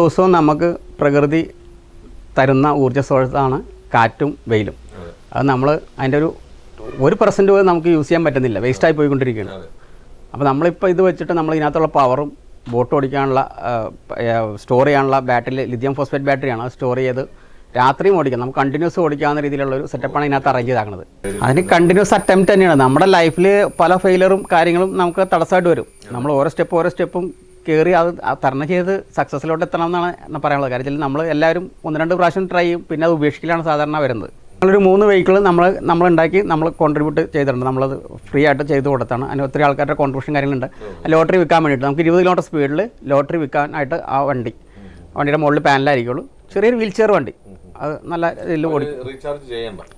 ദിവസവും നമുക്ക് പ്രകൃതി തരുന്ന ഊർജ സ്രോതസ്സാണ് കാറ്റും വെയിലും. അത്. നമ്മൾ അതിന്റെ ഒരു ഒരു പെർസെന്റ് പോലും നമുക്ക് യൂസ് ചെയ്യാൻ പറ്റുന്നില്ല. വേസ്റ്റായി പോയിക്കൊണ്ടിരിക്കുകയാണ്. അപ്പോൾ നമ്മളിപ്പോൾ ഇത് വെച്ചിട്ട് നമ്മൾ ഇതിനകത്തുള്ള പവറും ബോട്ട് ഓടിക്കാനുള്ള സ്റ്റോർ ചെയ്യാനുള്ള ബാറ്ററി ലിഥിയം ഫോസ്ഫേറ്റ് ബാറ്ററിയാണ് അത് സ്റ്റോർ ചെയ്ത് രാത്രിയും ഓടിക്കാം. നമുക്ക് കണ്ടിന്യൂസ് ഓടിക്കാവുന്ന രീതിയിലുള്ള ഒരു സെറ്റപ്പാണ് ഇതിനകത്ത് അറേഞ്ച് ചെയ്താക്കുന്നത് അതിന് കണ്ടിന്യൂസ് അറ്റംപ്റ്റ് തന്നെയാണ്. നമ്മുടെ ലൈഫിൽ പല ഫെയിലറും കാര്യങ്ങളും നമുക്ക് തടസ്സമായിട്ട് വരും. നമ്മൾ ഓരോ സ്റ്റെപ്പ് ഓരോ സ്റ്റെപ്പും കയറി അത് തരണം ചെയ്ത് സക്സസ്സിലോട്ട് എത്തണം എന്നാണ് പറയാനുള്ളത്. കാര്യം നമ്മൾ എല്ലാവരും ഒന്ന് രണ്ട് പ്രാവശ്യം ട്രൈ ചെയ്യും പിന്നെ അത് ഉപേക്ഷിക്കലാണ് സാധാരണ വരുന്നത്. നമ്മളൊരു മൂന്ന് വെഹിക്കിൾ നമ്മൾ നമ്മൾ ഉണ്ടാക്കി നമ്മൾ കോൺട്രിബ്യൂട്ട് ചെയ്തിട്ടുണ്ട്. നമ്മളത് ഫ്രീ ആയിട്ട് ചെയ്ത് കൊടുത്താണ്. അതിന് ഒത്തിരി ആൾക്കാരുടെ കോൺട്രിബ്യൂഷൻ കാര്യങ്ങളുണ്ട്. ലോട്ടറി വിൽക്കാൻ വേണ്ടിയിട്ട് നമുക്ക് ഇരുപത് കിലോമീറ്റർ സ്പീഡിൽ ലോട്ടറി വിൽക്കാനായിട്ട് ആ വണ്ടി വണ്ടിയുടെ മുകളിൽ പാനലായിരിക്കുള്ളൂ ചെറിയൊരു വീൽ ചെയർ വണ്ടി അത് നല്ല ഇതിൽ ഓടി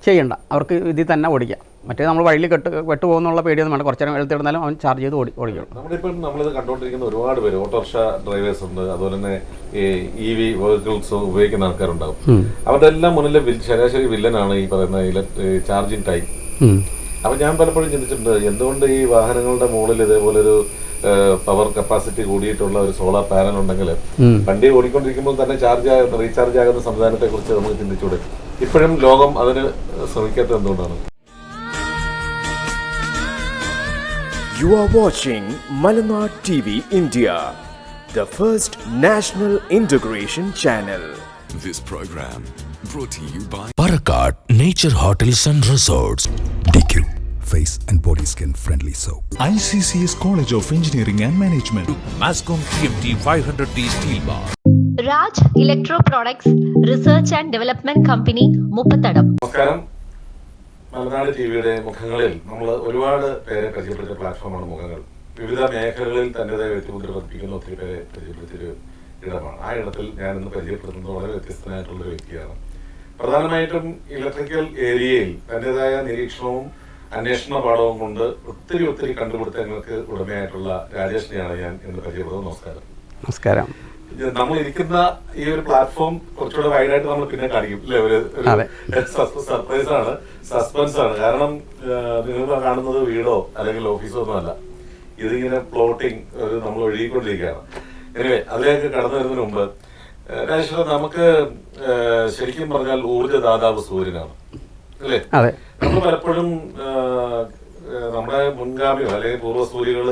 ചെയ്യണ്ട. അവർക്ക് ഇതിൽ തന്നെ ഓടിക്കാം. മറ്റേ നമ്മൾ വഴിയിൽ കെട്ട് വെട്ടു പോകുന്നുള്ള പേടിയൊന്നും വേണ്ട. കുറച്ച് നേരം എടുത്തിടുന്നാലും അവൻ ചാർജ് ചെയ്ത് ഓടി ഓടിക്കണം നമ്മളിപ്പം നമ്മളിത് കണ്ടുകൊണ്ടിരിക്കുന്ന ഒരുപാട് പേര് ഓട്ടോറിക്ഷ ഡ്രൈവേഴ്സ് ഉണ്ട്. അതുപോലെ തന്നെ ഇ വി വെഹിക്കിൾസ് ഉപയോഗിക്കുന്ന ആൾക്കാരുണ്ടാവും. അവരുടെ എല്ലാം മുന്നിലെ ശരാശരി വില്ലനാണ് ഈ പറയുന്ന ചാർജിങ് ടൈം അപ്പൊ ഞാൻ പലപ്പോഴും ചിന്തിച്ചിട്ടുണ്ട് എന്തുകൊണ്ട് ഈ വാഹനങ്ങളുടെ മുകളിൽ ഇതേപോലെ ഒരു പവർ കപ്പാസിറ്റി കൂടിയിട്ടുള്ള ഒരു സോളാർ പാനൽ ഉണ്ടെങ്കിൽ വണ്ടി ഓടിക്കൊണ്ടിരിക്കുമ്പോൾ തന്നെ ചാർജ് റീചാർജ് ആകുന്ന സംവിധാനത്തെ കുറിച്ച് നമുക്ക് ചിന്തിച്ചൂടെ ഇപ്പോഴും ലോകം അതിന് ശ്രമിക്കാത്തത് എന്തുകൊണ്ടാണ്? You are watching Malamar TV India, the first national integration channel. This program brought to you by Parakat Nature Hotels and Resorts. DQ Face and Body Skin Friendly Soap. ICCS College of Engineering and Management. Mascom TMT 500D Steel Bar. Raj electro products research and development company Muppathadam നമസ്കാരം മലനാട് T വിയുടെ മുഖങ്ങളിൽ നമ്മൾ ഒരുപാട് പേരെ പരിചയപ്പെടുത്തിയ പ്ലാറ്റ്ഫോമാണ് മുഖങ്ങൾ. വിവിധ മേഖലകളിൽ തന്റെതായ വ്യക്തിമുദ്ര പതിപ്പിക്കുന്ന ഒത്തിരി പേരെ പരിചയപ്പെടുത്തിയൊരു ഇടമാണ്. ആ ഇടത്തിൽ ഞാൻ ഇന്ന് പരിചയപ്പെടുത്തുന്നത് വളരെ വ്യത്യസ്തനായിട്ടുള്ള വ്യക്തിയാണ്. പ്രധാനമായിട്ടും ഇലക്ട്രിക്കൽ ഏരിയയിൽ തന്റെതായ നിരീക്ഷണവും അന്വേഷണ പാഠവും കൊണ്ട് ഒത്തിരി ഒത്തിരി കണ്ടുപിടുത്തങ്ങൾക്ക് ഉടമയായിട്ടുള്ള രാജേഷിനെയാണ് ഞാൻ ഇന്ന് പരിചയപ്പെടുന്നത്. നമസ്കാരം. നമസ്കാരം. നമ്മൾ ഇരിക്കുന്ന ഈ ഒരു പ്ലാറ്റ്ഫോം കുറച്ചുകൂടെ വൈഡായിട്ട് നമ്മൾ പിന്നെ കാണിക്കും അല്ലേ ഒരു. സർപ്രൈസ് ആണ് സസ്പെൻസ് ആണ്. കാരണം നിങ്ങൾ കാണുന്നത് വീടോ അല്ലെങ്കിൽ ഓഫീസോ ഒന്നും അല്ല. ഇതിങ്ങനെ പ്ലോട്ടിങ് ഒരു നമ്മൾ ഒഴുകിക്കൊണ്ടിരിക്കുകയാണ്. എനിവേ അതിലേക്ക് കടന്നു വരുന്നതിന് മുമ്പ് രാജേശ്വര നമുക്ക് ശരിക്കും പറഞ്ഞാൽ ഊർജദാതാവ് സൂര്യനാണ്. അല്ലേ? നമ്മൾ പലപ്പോഴും നമ്മുടെ മുൻഗാമികൾ അല്ലെങ്കിൽ പൂർവസൂരികൾ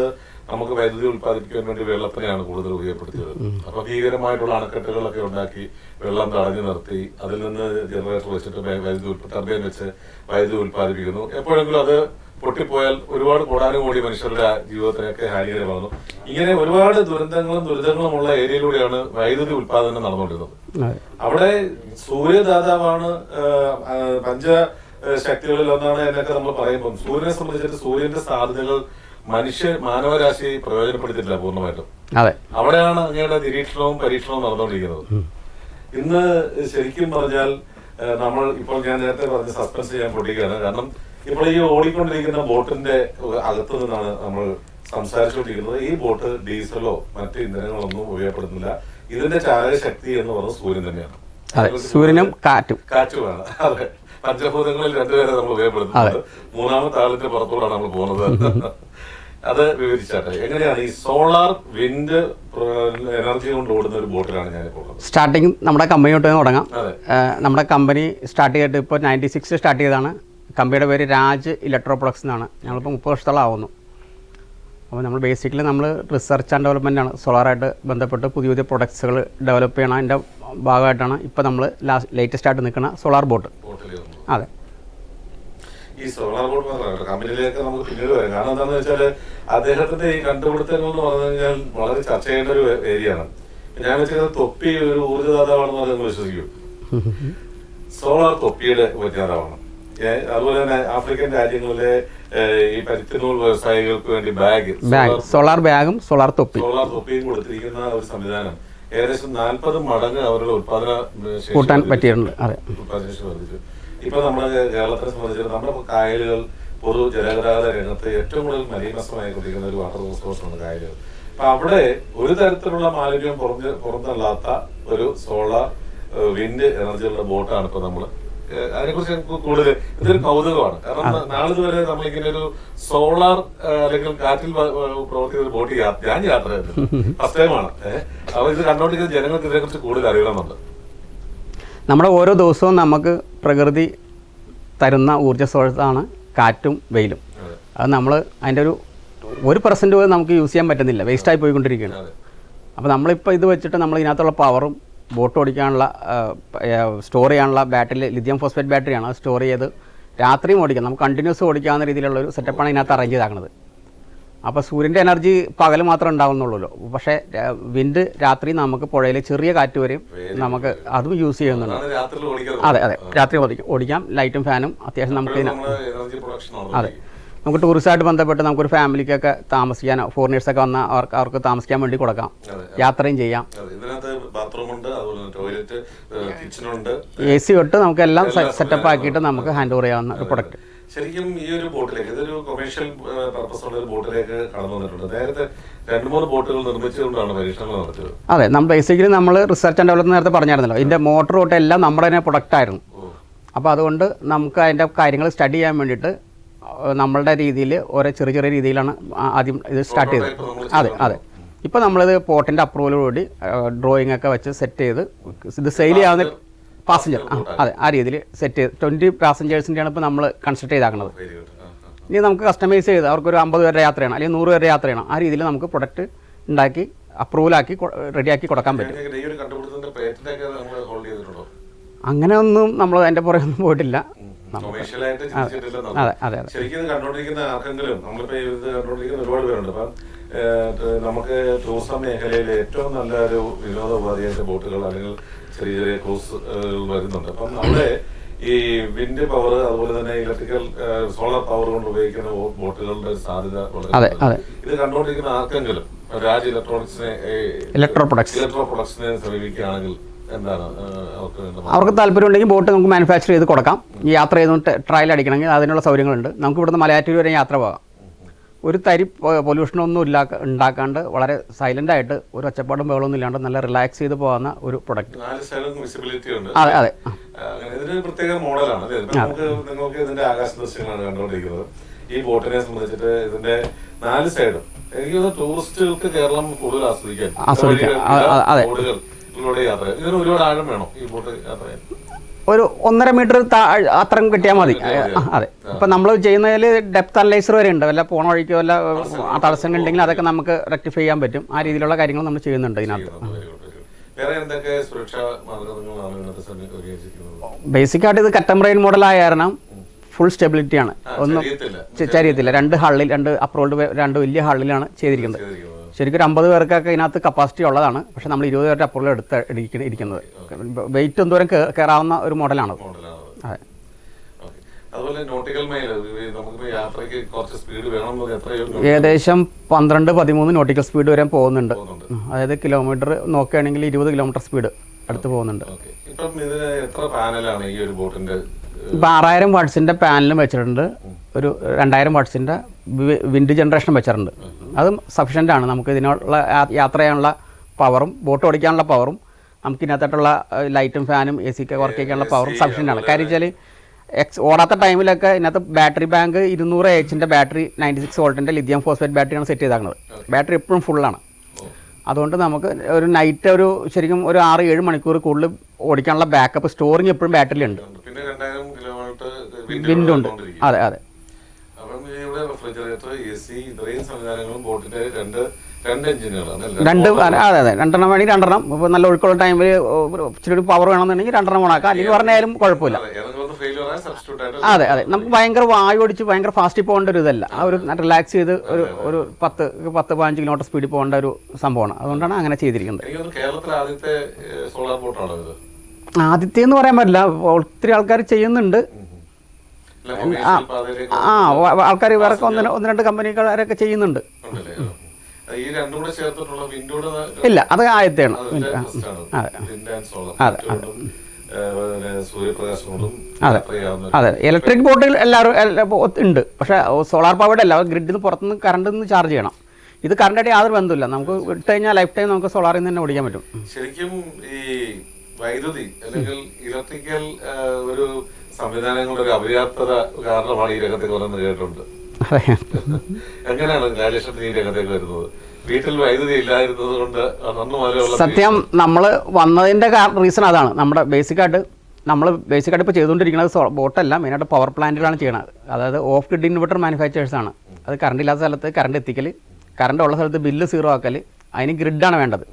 നമുക്ക് വൈദ്യുതി ഉത്പാദിപ്പിക്കാൻ വേണ്ടി വെള്ളത്തിനെയാണ് കൂടുതൽ ഉപയോഗപ്പെടുത്തിയത്. അപ്പൊ ഭീകരമായിട്ടുള്ള അണക്കെട്ടുകളൊക്കെ ഉണ്ടാക്കി വെള്ളം തടഞ്ഞു നിർത്തി അതിൽ നിന്ന് ജനറേറ്റർ വെച്ചിട്ട് വൈദ്യുതി ടർബൈൻ വെച്ച് വൈദ്യുതി ഉൽപ്പാദിപ്പിക്കുന്നു. എപ്പോഴെങ്കിലും അത് പൊട്ടിപ്പോയാൽ ഒരുപാട് കോടാനുകോടി മനുഷ്യരുടെ ജീവിതത്തിനൊക്കെ ഹാനികരമാകുന്നു. ഇങ്ങനെ ഒരുപാട് ദുരന്തങ്ങളും ദുരിതങ്ങളുമുള്ള ഏരിയയിലൂടെയാണ് വൈദ്യുതി ഉൽപാദനം നടന്നുകൊണ്ടിരുന്നത്. അവിടെ സൂര്യദാതാവാണ് പഞ്ച ശക്തികളിൽ ഒന്നാണ് എന്നൊക്കെ നമ്മൾ പറയുമ്പോൾ സൂര്യനെ സംബന്ധിച്ചിട്ട് സൂര്യന്റെ സാധ്യതകൾ മനുഷ്യ മാനവരാശി പ്രയോജനപ്പെടുത്തിയിട്ടില്ല പൂർണമായിട്ടും. അതെ. അവിടെയാണ് അങ്ങയുടെ നിരീക്ഷണവും പരീക്ഷണവും നടന്നുകൊണ്ടിരിക്കുന്നത്. ഇന്ന് ശരിക്കും പറഞ്ഞാൽ നമ്മൾ ഇപ്പോൾ ഞാൻ നേരത്തെ പറഞ്ഞ സസ്പെൻസ് ചെയ്യാൻ പൊട്ടിക്കുകയാണ്. കാരണം ഇപ്പോൾ ഈ ഓടിക്കൊണ്ടിരിക്കുന്ന ബോട്ടിന്റെ അകത്ത് നിന്നാണ് നമ്മൾ സംസാരിച്ചുകൊണ്ടിരിക്കുന്നത്. ഈ ബോട്ട് ഡീസലോ മറ്റ് ഇന്ധനങ്ങളൊന്നും ഉപയോഗപ്പെടുന്നില്ല ഇതിന്റെ ചാലകശക്തി എന്ന് പറയുന്നത് സൂര്യൻ തന്നെയാണ്. സൂര്യനും കാറ്റും. കാറ്റുമാണ്. അതെ. പഞ്ചഭൂതങ്ങളിൽ രണ്ടുപേരെ നമ്മൾ ഉപയോഗപ്പെടുത്തുന്നത്. മൂന്നാമത്തെ ആളിന്റെ പുറത്തോടാണ് നമ്മൾ പോകുന്നത്. അത് വിവരിച്ചാട്ടെ. എങ്ങനെയാണ് ഈ സോളാർ വിൻഡ് എനർജി കൊണ്ട് ഓടുന്ന ഒരു ബോട്ടിലാണ് ഞാനിപ്പോൾ ഉള്ളത്. സ്റ്റാർട്ടിങ് നമ്മുടെ കമ്പനി തൊട്ട് തുടങ്ങാം. നമ്മുടെ കമ്പനി സ്റ്റാർട്ട് ചെയ്തിട്ട് ഇപ്പോൾ നയന്റി സിക്സ് സ്റ്റാർട്ട് ചെയ്തതാണ്. കമ്പനിയുടെ പേര് രാജ് ഇലക്ട്രോ പ്രൊഡക്ട്സ് എന്നാണ്. ഞങ്ങളിപ്പോൾ മുപ്പത് വർഷത്തോളം ആവുന്നു. അപ്പോൾ നമ്മൾ ബേസിക്കലി നമ്മൾ റിസർച്ച് ആൻഡ് ഡെവലപ്മെന്റ് ആണ്. സോളാറായിട്ട് ബന്ധപ്പെട്ട് പുതിയ പുതിയ പ്രൊഡക്ട്സുകൾ ഡെവലപ്പ് ചെയ്യണം അതിന്റെ ഭാഗമായിട്ടാണ് ഇപ്പോൾ നമ്മൾ ലാസ്റ്റ് ലേറ്റസ്റ്റ് ആയിട്ട് നിൽക്കുന്ന സോളാർ ബോട്ട് അതെ. ഈ സോളാർ ബോർഡ് മാത്രമല്ല കമ്പനിയിലേക്ക് നമുക്ക് പിന്നീട് വരാം. കാരണം എന്താണെന്ന് വെച്ചാൽ അദ്ദേഹത്തിന്റെ ഈ കണ്ടുപിടുത്തങ്ങൾ എന്ന് പറഞ്ഞു കഴിഞ്ഞാൽ വളരെ ചർച്ച ചെയ്യേണ്ട ഒരു ഏരിയ ആണ്. ഞാൻ വെച്ചാൽ തൊപ്പി ഒരു ഊർജദാതാവാണെന്ന് പറഞ്ഞു നിങ്ങൾ വിശ്വസിക്കൂ. സോളാർ തൊപ്പിയുടെ ഉപജ്ഞാതാവാണ്. അതുപോലെ തന്നെ ആഫ്രിക്കൻ രാജ്യങ്ങളിലെ ഈ പരുത്തിനൂൽ വ്യവസായികൾക്ക് വേണ്ടി ബാഗ് ബാഗ് സോളാർ ബാഗും സോളാർ തൊപ്പി. സോളാർ തൊപ്പിയും കൊടുത്തിരിക്കുന്ന ഒരു സംവിധാനം. ഏകദേശം നാൽപ്പത് മടങ്ങ് അവരുടെ ഉത്പാദന കൂട്ടാൻ. പറ്റിയിട്ടുണ്ട്. ഇപ്പൊ നമ്മുടെ കേരളത്തെ സംബന്ധിച്ചിട്ട് നമ്മുടെ കായലുകൾ പൊതു ജലഗതാഗത രംഗത്ത് ഏറ്റവും കൂടുതൽ മലീമസമായി കൊണ്ടിരിക്കുന്ന ഒരു വാട്ടർ റിസോഴ്സ് ആണ് കായലുകൾ. അപ്പൊ അവിടെ ഒരു തരത്തിലുള്ള മാലിന്യം പുറഞ്ഞ് പുറന്തള്ളാത്ത ഒരു സോളാർ വിൻഡ് എനർജിയുള്ള ബോട്ടാണ് ഇപ്പൊ നമ്മൾ. അതിനെ കുറിച്ച് എനിക്ക് കൂടുതൽ ഇതൊരു കൗതുകമാണ്. കാരണം നാളിതുവരെ നമ്മളിങ്ങനെ ഒരു സോളാർ അല്ലെങ്കിൽ കാറ്റിൽ പ്രവർത്തിക്കുന്ന ഒരു ബോട്ട് യാത്ര ഞാൻ യാത്ര ചെയ്തിട്ടുണ്ട്. ഫസ്റ്റ് ടൈമാണ് അപ്പൊ ഇത് കണ്ടോണ്ടിരിക്കുന്ന ജനങ്ങൾക്ക് ഇതിനെ കുറിച്ച് കൂടുതൽ അറിയണമെന്നുണ്ട്. നമ്മുടെ ഓരോ ദിവസവും നമുക്ക് പ്രകൃതി തരുന്ന ഊർജ സ്രോതസ്സാണ് കാറ്റും വെയിലും. അത്. നമ്മൾ അതിന്റെ ഒരു ഒരു പെർസെന്റ് പോലും നമുക്ക് യൂസ് ചെയ്യാൻ പറ്റുന്നില്ല. വേസ്റ്റായി പോയിക്കൊണ്ടിരിക്കുകയാണ്. അപ്പോൾ നമ്മളിപ്പോൾ ഇത് വെച്ചിട്ട് നമ്മൾ ഇതിനകത്തുള്ള പവറും ബോട്ട് ഓടിക്കാനുള്ള സ്റ്റോർ ചെയ്യാനുള്ള ബാറ്ററി ലിഥിയം ഫോസ്ഫേറ്റ് ബാറ്ററിയാണ് അത് സ്റ്റോർ ചെയ്ത് രാത്രിയും ഓടിക്കാം. നമുക്ക് കണ്ടിന്യൂസ് ഓടിക്കാവുന്ന രീതിയിലുള്ള ഒരു സെറ്റപ്പാണ് ഇതിനകത്ത് അറേഞ്ച് ചെയ്താക്കുന്നത് അപ്പോൾ സൂര്യന്റെ എനർജി പകൽ മാത്രമേ ഉണ്ടാവുന്നുള്ളൂ പക്ഷേ വിൻഡ് രാത്രി നമുക്ക് പുഴയിൽ ചെറിയ കാറ്റ് വരെയും നമുക്ക് അതും യൂസ് ചെയ്യുന്നുണ്ട്. അതെ അതെ. രാത്രി ഓടിക്കാം ഓടിക്കാം. ലൈറ്റും ഫാനും അത്യാവശ്യം നമുക്ക് അതെ. നമുക്ക് ടൂറിസ്റ്റായിട്ട് ബന്ധപ്പെട്ട് നമുക്കൊരു ഫാമിലിക്കൊക്കെ താമസിക്കാൻ ഫോറിനേഴ്സൊക്കെ വന്ന അവർക്ക് അവർക്ക് താമസിക്കാൻ വേണ്ടി കൊടുക്കാം. യാത്രയും ചെയ്യാം. എ സി തൊട്ട് നമുക്ക് എല്ലാം സെറ്റപ്പ് ആക്കിയിട്ട് നമുക്ക് ഹാൻഡ് ഓവർ ചെയ്യാവുന്ന ഒരു പ്രൊഡക്റ്റ് ശരിക്കും ഈ ഒരു ബോട്ടിലേക്ക് ഇതൊരു കൊമേഴ്ഷ്യൽ പർപ്പസ് ഉള്ള ഒരു ബോട്ടിലേക്ക് കടന്നു വന്നിട്ടുണ്ട്. നേരത്തെ രണ്ട് മൂന്ന് ബോട്ടുകൾ നിർമ്മിച്ചുകൊണ്ടാണ് പരീക്ഷണങ്ങൾ നടത്തിയത്. അതെ നമ്മൾ ബേസിക്കലി നമ്മൾ റിസർച്ച് ആൻഡ് ഡെവലപ്മെന്റ് നേരത്തെ പറഞ്ഞായിരുന്നല്ലോ. ഇതിന്റെ മോട്ടർ ബോട്ട് എല്ലാം നമ്മുടെ തന്നെ പ്രൊഡക്റ്റ് ആയിരുന്നു. അപ്പോൾ അതുകൊണ്ട് നമുക്ക് അതിന്റെ കാര്യങ്ങൾ സ്റ്റഡി ചെയ്യാൻ വേണ്ടിയിട്ട് നമ്മളുടെ രീതിയിൽ ഓരോ ചെറിയ ചെറിയ രീതിയിലാണ് ആദ്യം ഇത് സ്റ്റാർട്ട് ചെയ്തത്. അതെ അതെ. ഇപ്പോൾ നമ്മളിത് പോർട്ടിന്റെ അപ്രൂവലോടുകൂടി ഡ്രോയിങ് ഒക്കെ വെച്ച് സെറ്റ് ചെയ്ത് ഇത് സെയിൽ ചെയ്യാവുന്ന പാസഞ്ചർ അതെ ആ രീതിയിൽ സെറ്റ് ചെയ്ത്. ട്വന്റി പാസഞ്ചേഴ്സിന്റെയാണ് ഇപ്പോൾ നമ്മൾ കൺസ്ട്രക്ട് ചെയ്താക്കുന്നത് ഇനി നമുക്ക് കസ്റ്റമൈസ് ചെയ്ത് അവർക്കൊരു അമ്പത് പേരുടെ യാത്രയാണ് അല്ലെങ്കിൽ നൂറ് പേരുടെ യാത്രയാണ്. ആ രീതിയിൽ നമുക്ക് പ്രൊഡക്റ്റ് ഉണ്ടാക്കി അപ്രൂവലാക്കി റെഡിയാക്കി കൊടുക്കാൻ പറ്റും. അങ്ങനെ ഒന്നും നമ്മൾ അതിന്റെ പുറകെ ഒന്നും പോയിട്ടില്ല. നമ്മൾ. അതെ അതെ അതെ. ശരിക്കും ഇത് കണ്ടോണ്ടിരിക്കുന്ന ആർക്കെങ്കിലും നമ്മളിപ്പോ ഇത് കണ്ടോണ്ടിരിക്കുന്ന ഒരുപാട് പേരുണ്ട്. അപ്പം നമുക്ക് ടൂറിസം മേഖലയിൽ ഏറ്റവും നല്ല ഒരു വിനോദ ഉപാധിയായിട്ട് ബോട്ടുകൾ അല്ലെങ്കിൽ ചെറിയ ചെറിയ ക്രൂസ് വരുന്നുണ്ട്. അപ്പം അവിടെ ഈ വിൻഡ് പവർ അതുപോലെ തന്നെ ഇലക്ട്രിക്കൽ സോളാർ പവർ കൊണ്ട് ഉപയോഗിക്കുന്ന ബോട്ടുകളുടെ സാധ്യത വളരെ. ഇത് കണ്ടുകൊണ്ടിരിക്കുന്ന ആർക്കെങ്കിലും രാജ് ഇലക്ട്രോണിക്സിനെ ഇലക്ട്രോ പ്രൊഡക്ട്സ് ഇലക്ട്രോ പ്രൊഡക്ട്സിനെ സമീപിക്കുകയാണെങ്കിൽ അവർക്ക് താല്പര്യമുണ്ടെങ്കിൽ അവർക്ക് താല്പര്യം ഉണ്ടെങ്കിൽ ബോട്ട് നമുക്ക് മാനുഫാക്ചർ ചെയ്ത് കൊടുക്കാം. ഈ യാത്ര ചെയ്ത് ട്രയൽ അടിക്കണമെങ്കിൽ അതിനുള്ള സൗകര്യങ്ങളുണ്ട്. നമുക്ക് ഇവിടുന്ന് മലയാറ്റൂർ വരെ യാത്ര പോകാം. ഒരു തരി പൊല്യൂഷനൊന്നും ഇല്ലാ ഉണ്ടാക്കാണ്ട് വളരെ സൈലന്റ് ആയിട്ട് ഒരു ഒച്ചപ്പാടും ബഹളമൊന്നും ഇല്ലാണ്ട് നല്ല റിലാക്സ് ചെയ്ത് പോകുന്ന ഒരു പ്രൊഡക്റ്റ് അതെ അതെ. പ്രത്യേക മോഡലാണ്. നിങ്ങൾക്ക് ഇതിന്റെ ആകാശ ദൃശ്യങ്ങളാണ് കണ്ടുകൊണ്ടിരിക്കുന്നത്. ഈ ബോട്ടിനെ സംബന്ധിച്ചിട്ട് ഇതിന്റെ നാല് സൈഡും എനിക്ക് ടൂറിസ്റ്റുകൾക്ക് കേരളം കൂടുതൽ ആസ്വദിക്കാൻ ആസ്വദിക്കാം അതെ. ബോട്ടുകളിലൂടെ യാത്ര ഇതിന് ഒരുപാട് ആഴം വേണം ഈ ബോട്ട് യാത്ര ഒരു ഒന്നര മീറ്റർ അത്രയും കിട്ടിയാൽ മതി. അതെ. ഇപ്പം നമ്മൾ ചെയ്യുന്നതിൽ ഡെപ്ത് അനലൈസർ വരെ ഉണ്ട്. വല്ല പോണ വഴിക്കോ വല്ല തടസ്സങ്ങൾ ഉണ്ടെങ്കിൽ അതൊക്കെ നമുക്ക് റെക്ടിഫൈ ചെയ്യാൻ പറ്റും. ആ രീതിയിലുള്ള കാര്യങ്ങൾ നമ്മൾ ചെയ്യുന്നുണ്ട് ഇതിനകത്ത്. ബേസിക്കായിട്ട് ഇത് കട്ടംബ്രെയിൻ മോഡലായ കാരണം ഫുൾ സ്റ്റെബിലിറ്റിയാണ്. ഒന്നും ചരിയത്തില്ല. രണ്ട് ഹള്ളിൽ രണ്ട് അപ്രോൾഡ് രണ്ട് വലിയ ഹള്ളിലാണ് ചെയ്തിരിക്കുന്നത്. ശരിക്കും ഒരു അമ്പത് പേർക്കൊക്കെ ഇതിനകത്ത് കപ്പാസിറ്റി ഉള്ളതാണ്. പക്ഷേ നമ്മൾ ഇരുപത് പേരുടെ അപ്പുറം എടുത്ത് ഇരിക്കുന്ന- ഇരിക്കുന്നത്. വെയിറ്റ് എന്തോരം കയറാവുന്ന ഒരു മോഡലാണ് അതെ. അതുപോലെ നോട്ടിക്കൽ മൈൽ നമുക്ക് യാത്രയ്ക്ക് കുറച്ച് സ്പീഡ് വേണം ഏകദേശം പന്ത്രണ്ട് പതിമൂന്ന് നോട്ടിക്കൽ സ്പീഡ് വരെ പോകുന്നുണ്ട്. അതായത് കിലോമീറ്റർ നോക്കുകയാണെങ്കിൽ ഇരുപത് കിലോമീറ്റർ സ്പീഡ് അടുത്ത് പോകുന്നുണ്ട്. ആറായിരം വാട്സിന്റെ പാനലും വെച്ചിട്ടുണ്ട്. ഒരു രണ്ടായിരം വാട്സിന്റെ വിൻഡ് ജനറേഷൻ വെച്ചിട്ടുണ്ട്. അതും സഫീഷ്യന്റ് ആണ്. നമുക്ക് ഇതിനുള്ള യാത്ര ചെയ്യാനുള്ള പവറും ബോട്ട് ഓടിക്കാനുള്ള പവറും നമുക്ക് ഇതിനകത്തായിട്ടുള്ള ലൈറ്റും ഫാനും എ സി ഒക്കെ വർക്ക് ചെയ്യാനുള്ള പവറും സഫീഷ്യന്റ് ആണ്. കാര്യം വെച്ചാൽ എക്സ് ഓടാത്ത ടൈമിലൊക്കെ ഇതിനകത്ത് ബാറ്ററി ബാങ്ക് ഇരുന്നൂറ് എച്ചിന്റെ ബാറ്ററി നയന്റി സിക്സ് വോൾട്ടിന്റെ ലിഥിയം ഫോസ്ഫേറ്റ് ബാറ്ററിയാണ് സെറ്റ് ചെയ്താക്കുന്നത്. ബാറ്ററി എപ്പോഴും ഫുള്ളാണ് അതുകൊണ്ട് നമുക്ക് ഒരു നൈറ്റ് ഒരു ശരിക്കും ഒരു ആറ് ഏഴ് മണിക്കൂർ കൂടുതൽ ഓടിക്കാനുള്ള ബാക്കപ്പ് സ്റ്റോറിങ് എപ്പോഴും ബാറ്ററിയിലുണ്ട് വിൻഡുണ്ട് അതെ അതെ. ഇവിടെ റെഫ്രിജറേറ്റർ എ സി ഇത്രയും സംവിധാനങ്ങളും ബോട്ടിന്റെ രണ്ട് രണ്ട് എഞ്ചിനുകളാണ് രണ്ട് അതെ അതെ രണ്ടെണ്ണം വേണമെങ്കിൽ രണ്ടെണ്ണം. ഇപ്പോൾ നല്ല ഒഴുക്കുള്ള ടൈമിൽ ഇച്ചിരി പവർ വേണമെന്നുണ്ടെങ്കിൽ രണ്ടെണ്ണം ഓണാക്കാം അല്ലെങ്കിൽ പറഞ്ഞാലും കുഴപ്പമില്ല. അതെ, അതെ നമുക്ക് ഭയങ്കര വായു അടിച്ച് ഭയങ്കര ഫാസ്റ്റിൽ പോകേണ്ട ഒരു ഇതല്ല. ആ ഒരു റിലാക്സ് ചെയ്ത് ഒരു ഒരു പത്ത് പത്ത് പതിനഞ്ച് കിലോമീറ്റർ സ്പീഡിൽ പോകേണ്ട ഒരു സംഭവമാണ്. അതുകൊണ്ടാണ് അങ്ങനെ ചെയ്തിരിക്കുന്നത്. തോന്നുന്നു ആദ്യത്തെ സോളാർ ബോട്ടാണ് ആദ്യത്തെ എന്ന് പറയാൻ പറ്റില്ല. ഒത്തിരി ആൾക്കാർ ചെയ്യുന്നുണ്ട്. ആ ആൾക്കാർ വേറെ ഒന്ന് ഒന്ന് രണ്ട് കമ്പനിക്കാരൊക്കെ ചെയ്യുന്നുണ്ട്. ഇല്ല അത് ആദ്യത്തെയാണ്. അതെ. അതെ, അതെ. അതെ. ഇലക്ട്രിക് ബോട്ടുകൾ എല്ലാവരും ഉണ്ട്. പക്ഷേ സോളാർ പവർഡ് അല്ല ഗ്രിഡിൽ നിന്ന് പുറത്തുനിന്ന് കറണ്ടിൽ നിന്ന് ചാർജ് ചെയ്യണം. ഇത് കറണ്ടായിട്ട് യാതൊരു ബന്ധമില്ല നമുക്ക് ഇട്ട് കഴിഞ്ഞാൽ ലൈഫ് ടൈം നമുക്ക് സോളാറിൽ നിന്ന് തന്നെ ഓടിക്കാൻ പറ്റും. ശരിക്കും ഈ വൈദ്യുതി അല്ലെങ്കിൽ ഇലക്ട്രിക്കൽ ഒരു സംവിധാനങ്ങളുടെ ഒരു അപര്യാപ്തത കാരണമാണ് ഈ രംഗത്തേക്ക് വരുന്നത് കേട്ടിട്ടുണ്ട്. എങ്ങനെയാണ് രാജേഷൻ ഈ രംഗത്തേക്ക് വരുന്നത്? വീട്ടിൽ വൈദ്യുതി ഇല്ലായിരുന്നത് കൊണ്ട് സത്യം നമ്മൾ വന്നതിന്റെ റീസൺ അതാണ്. നമ്മുടെ ബേസിക്കായിട്ട് നമ്മൾ ബേസിക്കായിട്ട് ഇപ്പോൾ ചെയ്തുകൊണ്ടിരിക്കുന്നത് ബോട്ടല്ല. മെയിനായിട്ട് പവർ പ്ലാന്റിലാണ് ചെയ്യണത്. അതായത് ഓഫ് ഗ്രിഡ് ഇൻവെർട്ടർ മാനുഫാക്ചേഴ്സ് ആണ്. അത് കറണ്ട് ഇല്ലാത്ത സ്ഥലത്ത് കറണ്ട് എത്തിക്കൽ കറണ്ട് ഉള്ള സ്ഥലത്ത് ബില്ല് സീറോ ആക്കൽ അതിന് ഗ്രിഡാണ് വേണ്ടത്.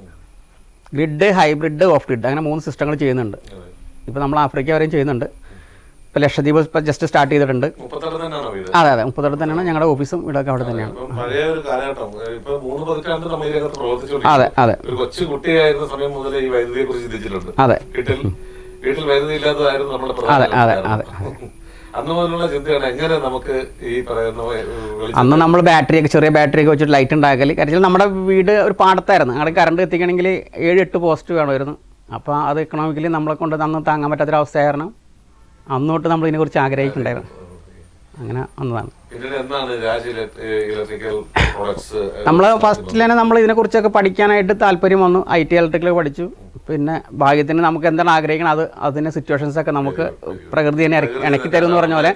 ഗ്രിഡ് ഹൈബ്രിഡ് ഓഫ് ഗ്രിഡ് അങ്ങനെ മൂന്ന് സിസ്റ്റങ്ങൾ ചെയ്യുന്നുണ്ട്. ഇപ്പോൾ നമ്മൾ ആഫ്രിക്ക വരെയും ചെയ്യുന്നുണ്ട്. ഇപ്പോൾ ലക്ഷദ്വീപ് ഇപ്പോൾ ജസ്റ്റ് സ്റ്റാർട്ട് ചെയ്തിട്ടുണ്ട്. അതെ അതെ. മുപ്പത്തെട്ട് തന്നെയാണ്. ഞങ്ങളുടെ ഓഫീസും ഇവിടെ അവിടെ തന്നെയാണ്. അതെ അതെ അതെ. ഒരു കൊച്ചു കുട്ടിയായിരുന്ന സമയം മുതൽ ഈ വൈദ്യുതിയെ കുറിച്ച് ചിന്തിച്ചിട്ടുണ്ട്. അതെ. വീട്ടിൽ വീട്ടിൽ വൈദ്യുതി ഇല്ലാത്തതായിരുന്നു നമ്മുടെ അതെ, അതെ. അന്ന് നമ്മൾ ചിന്തയാണ് ഒക്കെ നമുക്ക് ഈ ഒക്കെ ചെറിയ വെച്ചിട്ട് ലൈറ്റ് ഉണ്ടാക്കൽ കാര്യം നമ്മുടെ വീട് ഒരു പാടത്തായിരുന്നു. അവിടെ കറണ്ട് എത്തിക്കണമെങ്കിൽ ഏഴ് എട്ട് പോസ്റ്റ് വേണമായിരുന്നു. അപ്പോൾ അത് എക്കണോമിക്കലി നമ്മളെ കൊണ്ട് അന്ന് താങ്ങാൻ പറ്റാത്തൊരവസ്ഥ കാരണം അന്ന് തൊട്ട് നമ്മൾ ഇതിനെക്കുറിച്ച് ആഗ്രഹിക്കുന്നുണ്ടായിരുന്നു. അങ്ങനെ വന്നതാണ്. നമ്മൾ ഫസ്റ്റിൽ തന്നെ നമ്മൾ ഇതിനെക്കുറിച്ചൊക്കെ പഠിക്കാനായിട്ട് താല്പര്യം വന്നു. ഐ ടി ഇലക്ട്രിക്കൽ പഠിച്ചു. പിന്നെ ഭാഗ്യത്തിന് നമുക്ക് എന്താണ് ആഗ്രഹിക്കുന്നത് അത് അതിന്റെ സിറ്റുവേഷൻസ് ഒക്കെ നമുക്ക് പ്രകൃതി തന്നെ ഇണക്കി തരും എന്ന് പറഞ്ഞ പോലെ.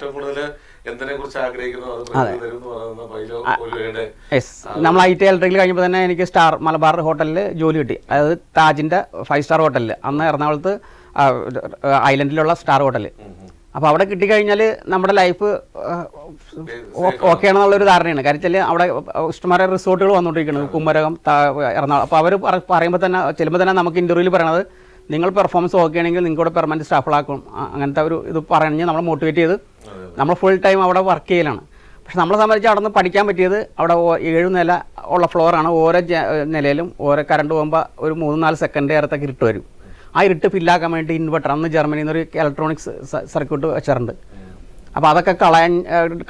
നമ്മൾ ഐ ടി ഇലക്ട്രിക്കൽ കഴിഞ്ഞപ്പോൾ തന്നെ എനിക്ക് സ്റ്റാർ മലബാർ ഹോട്ടലിൽ ജോലി കിട്ടി. അതായത് താജിന്റെ ഫൈവ് സ്റ്റാർ ഹോട്ടലിൽ അന്ന് എറണാകുളത്ത് ഐലൻഡിലുള്ള സ്റ്റാർ ഹോട്ടൽ. അപ്പോൾ അവിടെ കിട്ടിക്കഴിഞ്ഞാൽ നമ്മുടെ ലൈഫ് ഓക്കെ ആണെന്നുള്ളൊരു ധാരണയാണ്. കാര്യം വെച്ചാൽ അവിടെ ഇഷ്ടംമാരെ റിസോർട്ടുകൾ വന്നുകൊണ്ടിരിക്കുന്നത് കുമരകം എറണാകുളം. അപ്പോൾ അവർ പറയുമ്പോൾ തന്നെ ചെല്ലുമ്പോൾ തന്നെ നമുക്ക് ഇന്റർവ്യൂവിൽ പറയണത് നിങ്ങൾ പെർഫോമൻസ് ഓക്കെ ആണെങ്കിൽ നിങ്ങളുടെ പെർമനന്റ് സ്റ്റാഫുകളാക്കും അങ്ങനത്തെ ഒരു ഇത് പറഞ്ഞ് നമ്മളെ മോട്ടിവേറ്റ് ചെയ്ത് നമ്മൾ ഫുൾ ടൈം അവിടെ വർക്ക് ചെയ്യലാണ്. പക്ഷെ നമ്മളെ സംബന്ധിച്ച് അവിടെ നിന്ന് പഠിക്കാൻ പറ്റിയത് അവിടെ ഏഴ് നില ഉള്ള ഫ്ലോറാണ് ഓരോ നിലയിലും ഓരോ കറണ്ട് പോകുമ്പോൾ ഒരു മൂന്ന് നാല് സെക്കൻഡ് ഏറത്തേക്ക് ഇരുട്ട് വരും. ആ ഇരുട്ട് ഫില്ലാക്കാൻ വേണ്ടി ഇൻവെർട്ടർ അന്ന് ജർമ്മനിയിൽ നിന്നൊരു ഇലക്ട്രോണിക്സ് സർക്യൂട്ട് വെച്ചിട്ടുണ്ട് അപ്പോൾ അതൊക്കെ കളയാൻ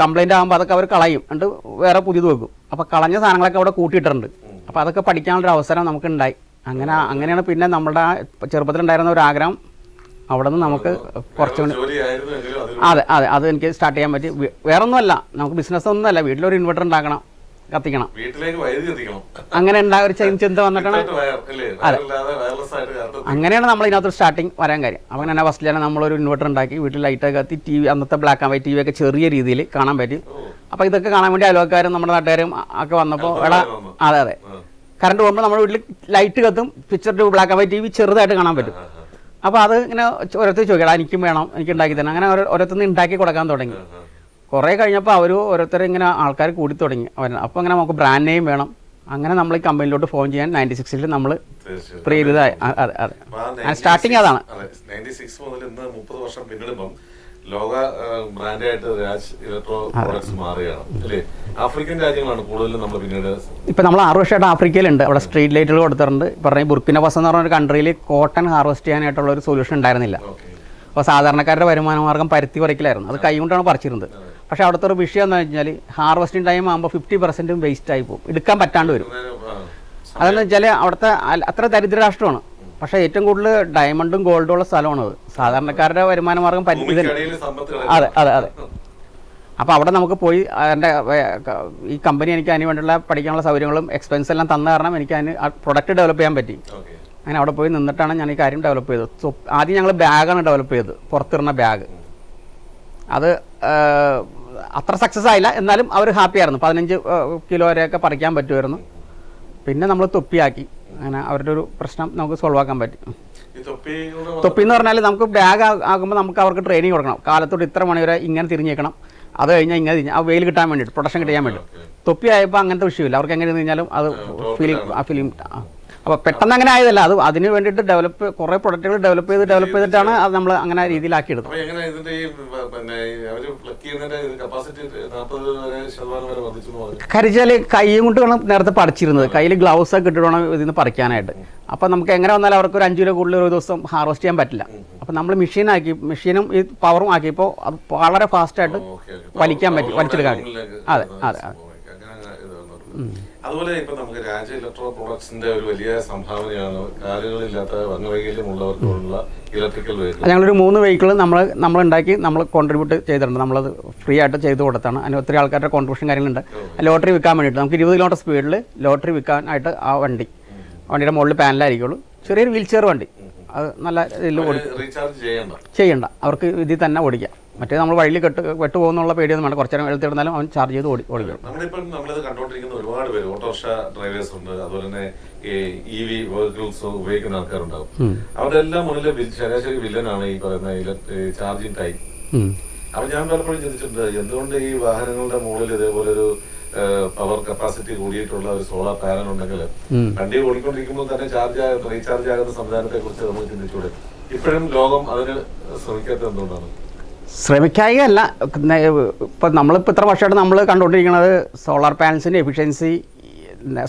കംപ്ലൈന്റ് ആകുമ്പോൾ അതൊക്കെ അവർ കളയും. എന്നിട്ട് വേറെ പുതിയത് വെക്കും. അപ്പോൾ കളഞ്ഞ സാധനങ്ങളൊക്കെ അവിടെ കൂട്ടിയിട്ടുണ്ട്. അപ്പോൾ അതൊക്കെ പഠിക്കാനുള്ളൊരു അവസരം നമുക്ക് ഉണ്ടായി അങ്ങനെ അങ്ങനെയാണ് പിന്നെ നമ്മുടെ ആ ചെറുപ്പത്തിലുണ്ടായിരുന്ന ഒരു ആഗ്രഹം. അവിടെ നിന്ന് നമുക്ക് കുറച്ചുകൂടി അതെ അതെ അത്. എനിക്ക് സ്റ്റാർട്ട് ചെയ്യാൻ പറ്റി. വേറൊന്നും വേറൊന്നുമല്ല. നമുക്ക് ബിസിനസ് ഒന്നുമല്ല. വീട്ടിലൊരു ഇൻവെർട്ടർ ഉണ്ടാക്കണം. കത്തിക്കണം. വീട്ടിലേക്ക് വൈദ്യുതി അങ്ങനെ ഉണ്ടായ ഒരു ചിന്ത വന്നിട്ടാണ് അതെ. അങ്ങനെയാണ് നമ്മൾ ഇതിനകത്ത് സ്റ്റാർട്ടിങ് വരാൻ കാര്യം. അപ്പം തന്നെ ഫസ്റ്റിൽ തന്നെ നമ്മളൊരു ഇൻവെർട്ടർ ഉണ്ടാക്കി വീട്ടിൽ ലൈറ്റൊക്കെ കത്തി ടി വി അന്നത്തെ black and white T V ഒക്കെ ചെറിയ രീതിയിൽ കാണാൻ പറ്റും. അപ്പോൾ ഇതൊക്കെ കാണാൻ വേണ്ടി അലോക്കാരും നമ്മുടെ നാട്ടുകാരും ഒക്കെ വന്നപ്പോൾ എടാ അതെ അതെ. കറണ്ട് പോകുമ്പോൾ നമ്മുടെ വീട്ടിൽ ലൈറ്റ് കത്തും picture black and white T V ചെറുതായിട്ട് കാണാൻ പറ്റും. അപ്പോൾ അത് ഇങ്ങനെ ഓരോരുത്തർ ചോദിക്കണം എനിക്കും വേണം എനിക്ക് ഉണ്ടാക്കി തന്നെ അങ്ങനെ ഓരോ ഓരോരുത്തർ ഉണ്ടാക്കി കൊടുക്കാൻ തുടങ്ങി. കുറേ കഴിഞ്ഞപ്പോൾ അവർ ഓരോരുത്തർ ഇങ്ങനെ ആൾക്കാർ കൂടി തുടങ്ങി. അവർ അപ്പോൾ അങ്ങനെ നമുക്ക് ബ്രാൻഡ് നെയിം വേണം. അങ്ങനെ നമ്മൾ ഈ കമ്പനിയിലോട്ട് ഫോൺ ചെയ്യാൻ നയന്റി സിക്സിൽ നമ്മൾ പ്രേരിതായി അതെ അതെ സ്റ്റാർട്ടിങ് 96 അതാണ്. അതെ, 96 മുതൽ ഇന്ന് മുപ്പത് വർഷം പിന്നിടുമ്പം ലോക ബ്രാൻഡായിട്ട് രാജ് ഇലക്ട്രോ പ്രോഡക്ട്സ് മാറുകയാണ്. അല്ലേ? ആഫ്രിക്കൻ രാജ്യങ്ങളാണ് കൂടുതലും നമ്മൾ പിന്നീട് ഇപ്പം നമ്മൾ ആറ് വർഷമായിട്ട് ആഫ്രിക്കയിലുണ്ട്. അവിടെ സ്ട്രീറ്റ് ലൈറ്റുകൾ കൊടുത്തിട്ടുണ്ട്. പറഞ്ഞ ബുർക്കിന ഫസ് എന്ന് പറഞ്ഞ കൺട്രിയിൽ കോട്ടൺ ഹാർവെസ്റ്റ് ചെയ്യാനായിട്ടുള്ള ഒരു സൊല്യൂഷൻ ഉണ്ടായിരുന്നില്ല. അപ്പൊ അപ്പോൾ സാധാരണക്കാരുടെ വരുമാന മാർഗം പരുത്തി പറിക്കലായിരുന്നു അത് കൈകൊണ്ടാണ് പറിച്ചിരുന്നത്. പക്ഷേ അവിടുത്തെ ഒരു വിഷയം എന്ന് വെച്ചാൽ ഹാർവസ്റ്റിംഗ് ടൈം ആകുമ്പോൾ ഫിഫ്റ്റി പെർസെന്റും വേസ്റ്റ് ആയി പോകും. എടുക്കാൻ പറ്റാണ്ട് വരും. അതെന്ന് വെച്ചാൽ അവിടുത്തെ അത്ര ദരിദ്ര രാഷ്ട്രമാണ്. പക്ഷേ ഏറ്റവും കൂടുതൽ ഡയമണ്ടും ഗോൾഡും ഉള്ള സ്ഥലമാണ് അത്. സാധാരണക്കാരുടെ വരുമാന മാർഗം സമ്പത്ത് അതെ അതെ അതെ. അപ്പോൾ അവിടെ നമുക്ക് പോയി എന്റെ ഈ കമ്പനി എനിക്ക് അതിന് വേണ്ടിയുള്ള പഠിക്കാനുള്ള സൗകര്യങ്ങളും എക്സ്പെൻസ് എല്ലാം തന്ന കാരണം എനിക്ക് അതിന് പ്രൊഡക്റ്റ് ഡെവലപ്പ് ചെയ്യാൻ പറ്റി. അങ്ങനെ അവിടെ പോയി നിന്നിട്ടാണ് ഞാൻ ഈ കാര്യം ഡെവലപ്പ് ചെയ്തത്. ആദ്യം ഞങ്ങൾ ബാഗാണ് ഡെവലപ്പ് ചെയ്തത് പുറത്തിടുന്ന ബാഗ് അത് അത്ര സക്സസ് ആയില്ല. എന്നാലും അവർ ഹാപ്പി ആയിരുന്നു. പതിനഞ്ച് കിലോ വരെയൊക്കെ പറിക്കാൻ പറ്റുമായിരുന്നു. പിന്നെ നമ്മൾ തൊപ്പിയാക്കി. അങ്ങനെ അവരുടെ ഒരു പ്രശ്നം നമുക്ക് സോൾവ് ആക്കാൻ പറ്റി. തൊപ്പി തൊപ്പി എന്ന് പറഞ്ഞാൽ നമുക്ക് ബാഗ് ആകുമ്പോൾ നമുക്ക് അവർക്ക് ട്രെയിനിങ് കൊടുക്കണം. കാലത്തോട്ട് ഇത്ര മണി വരെ ഇങ്ങനെ തിരിഞ്ഞേക്കണം. അത് കഴിഞ്ഞാൽ ഇങ്ങനെ തിരിഞ്ഞ് ആ വെയിൽ കിട്ടാൻ വേണ്ടിയിട്ട് പ്രൊട്ടക്ഷൻ കിട്ടാൻ വേണ്ടി തൊപ്പി ആയപ്പോൾ അങ്ങനത്തെ വിഷയമില്ല. അവർക്ക് എങ്ങനെ കഴിഞ്ഞാലും അത് ഫിലിം ആ ഫീലിംഗ് അപ്പോൾ പെട്ടെന്ന് അങ്ങനെ ആയതല്ല. അത് അതിന് വേണ്ടിയിട്ട് ഡെവലപ്പ് കുറേ പ്രൊഡക്റ്റുകൾ ഡെവലപ്പ് ചെയ്ത് ഡെവലപ്പ് ചെയ്തിട്ടാണ് അത് നമ്മൾ അങ്ങനെ രീതിയിലാക്കി എടുത്തത് കരിച്ചാൽ കൈയും കൊണ്ട് വേണം നേരത്തെ പറിച്ചിരുന്നത്. കയ്യിൽ ഗ്ലൗസ് ഒക്കെ ഇട്ടിട്ട് വേണം ഇതിൽ നിന്ന് പറിക്കാനായിട്ട്. അപ്പോൾ നമുക്ക് എങ്ങനെ വന്നാലും അവർക്ക് ഒരു അഞ്ച് കിലോ കൂടുതൽ ഒരു ദിവസം ഹാർവസ്റ്റ് ചെയ്യാൻ പറ്റില്ല. അപ്പോൾ നമ്മൾ മെഷീൻ ആക്കി മെഷീനും ഈ പവറും ആക്കിയപ്പോൾ അത് വളരെ ഫാസ്റ്റായിട്ട് ആയിട്ട് വലിക്കാൻ പറ്റി വലിച്ചെടുക്കാൻ. അതെ അതെ അതെ. അതുപോലെ ഇപ്പൊ നമുക്ക് രാജ ഇലക്ട്രോ പ്രോഡക്ട്സിന്റെ ഒരു വലിയ സംഭാവനയാണ് കാലുകളില്ലാത്ത വംഗവൈകല്യമുള്ളവർക്കുള്ള ഇലക്ട്രിക്കൽ വെഹിക്കിൾ ഞങ്ങൾ ഞങ്ങളൊരു മൂന്ന് വെഹിക്കിൾ നമ്മൾ നമ്മൾ ഉണ്ടാക്കി നമ്മൾ കോൺട്രിബ്യൂട്ട് ചെയ്തിട്ടുണ്ട്. നമ്മളത് ഫ്രീ ആയിട്ട് ചെയ്തു കൊടുത്താണ്. അതിന് ഒത്തിരി ആൾക്കാരുടെ കോൺട്രിബ്യൂഷൻ കാര്യങ്ങളുണ്ട്. ലോട്ടറി വിൽക്കാൻ വേണ്ടിയിട്ട് നമുക്ക് ഇരുപത് കിലോമീറ്റർ സ്പീഡിൽ ലോട്ടറി വിൽക്കാനായിട്ട് ആ വണ്ടി വണ്ടിയുടെ മുകളിൽ പാനലായിരിക്കുള്ളൂ. ചെറിയൊരു വീൽ ചെയർ വണ്ടി അത് നല്ല ഇതിൽ ഓടി ചെയ്യണ്ട. അവർക്ക് ഇതിൽ തന്നെ ഓടിക്കാം. മറ്റേ നമ്മൾ വഴിയിൽ കെട്ട് വെട്ടു പോകുന്നുള്ള പേടിയൊന്നും വേണ്ട. കുറച്ചു നേരം എടുത്തിരുന്നാലും അവൻ ചാർജ് ചെയ്ത് ഓടി ഓടിക്കും നമ്മളിപ്പം നമ്മളിത് കണ്ടുകൊണ്ടിരിക്കുന്ന ഒരുപാട് പേര് ഓട്ടോറിക്ഷ ഡ്രൈവേഴ്സ് ഉണ്ട്. അതുപോലെ തന്നെ ഇ വി വെഹിക്കിൾസ് ഉപയോഗിക്കുന്ന ആൾക്കാരുണ്ടാവും. അവരുടെ എല്ലാം മുന്നിലെ ശരാശരി വില്ലനാണ് ഈ പറയുന്ന ചാർജിങ് ടൈം. അപ്പൊ ഞാൻ പലപ്പോഴും ചിന്തിച്ചിട്ടുണ്ട് എന്തുകൊണ്ട് ഈ വാഹനങ്ങളുടെ മുകളിൽ ഇതേപോലെ ഒരു പവർ കപ്പാസിറ്റി കൂടിയിട്ടുള്ള ഒരു സോളാർ പാനൽ ഉണ്ടെങ്കിൽ വണ്ടി ഓടിക്കൊണ്ടിരിക്കുമ്പോൾ തന്നെ ചാർജ് റീചാർജ് ആകുന്ന സംവിധാനത്തെ കുറിച്ച് നമുക്ക് ചിന്തിച്ചൂടെ ഇപ്പോഴും ലോകം അതിന് ശ്രമിക്കാത്ത എന്തുകൊണ്ടാണ്? ശ്രമിക്കായികയല്ല. ഇപ്പം നമ്മളിപ്പോൾ ഇത്ര വർഷമായിട്ട് നമ്മൾ കണ്ടുകൊണ്ടിരിക്കുന്നത് solar പാനൽസിന്റെ efficiency